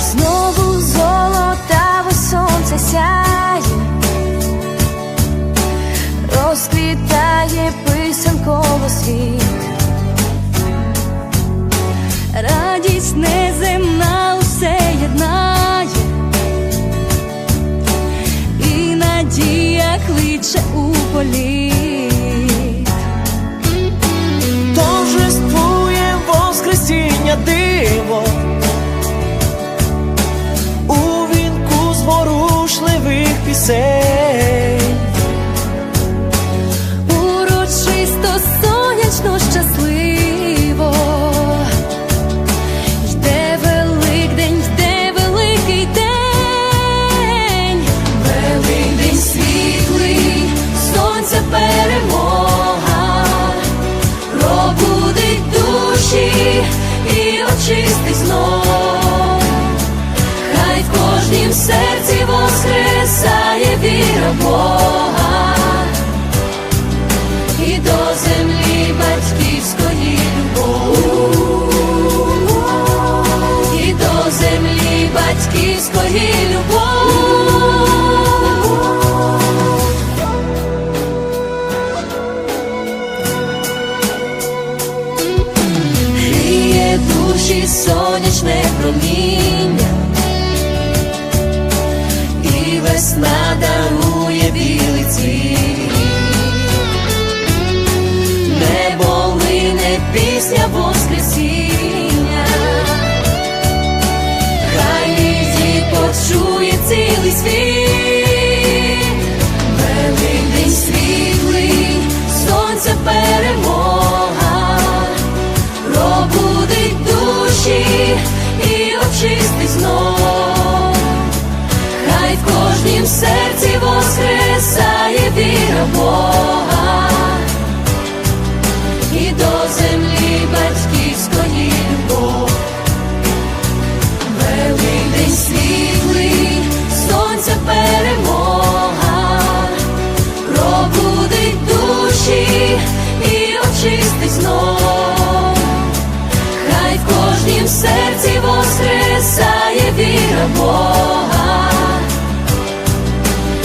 Знову золотаве сонце сяє, розквітає писанково світ. політ Торжествує воскресенье дыво. чистий знов. очі сонячне проміння, і весна дарує білий цвіт, небо лине пісня воскресіння. кожнім серці воскресає віра Бога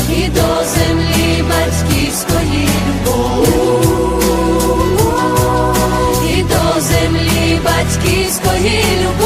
і до землі батьківської любов, і до землі батьківської любов.